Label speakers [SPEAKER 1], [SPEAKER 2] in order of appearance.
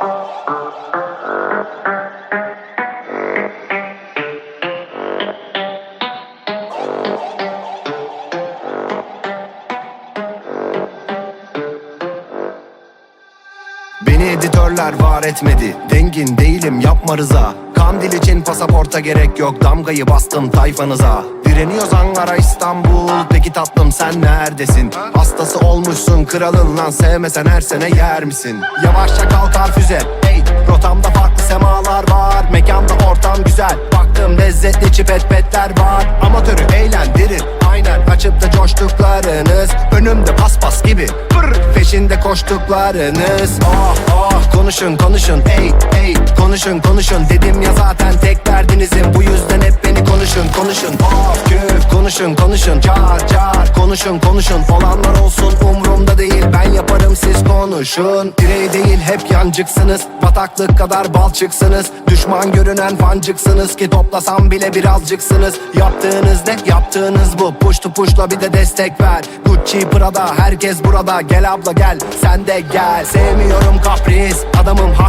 [SPEAKER 1] Beni editörler var etmedi. Dengin değilim yapma rıza Kandil için pasaporta gerek yok. Damgayı bastım tayfanıza. Direniyoruz Ankara İstanbul. Peki tatlım sen neredesin? Hastası olmuşsun kralın lan. Sevmesen her sene yer misin? Yavaşça kalkar füze Hey rotamda farklı semalar var. Mekanda ortam güzel. Baktım lezzetli çipet petler var. Amatörü eğlendirir Aynen açıp da coştuklarınız Önümde paspas gibi. Pır, Peşinde koştuklarınız. Ah ah konuşun konuşun. Ey ey konuşun konuşun. Dedim ya zaten tek derdinizin Bu yüzden hep beni konuşun konuşun. Ah küf konuşun konuşun. Car car. Konuşun konuşun. Olanlar olsun umrumda değil. Ben siz konuşun. Birey değil hep yancıksınız. Bataklık kadar balçıksınız. Düşman görünen fancıksınız. Ki toplasam bile birazcıksınız. Yaptığınız ne? Yaptığınız bu. Push to pushla bir de destek ver. Gucci Prada herkes burada. Gel abla gel sen de gel. Sevmiyorum kapris. Adamım hak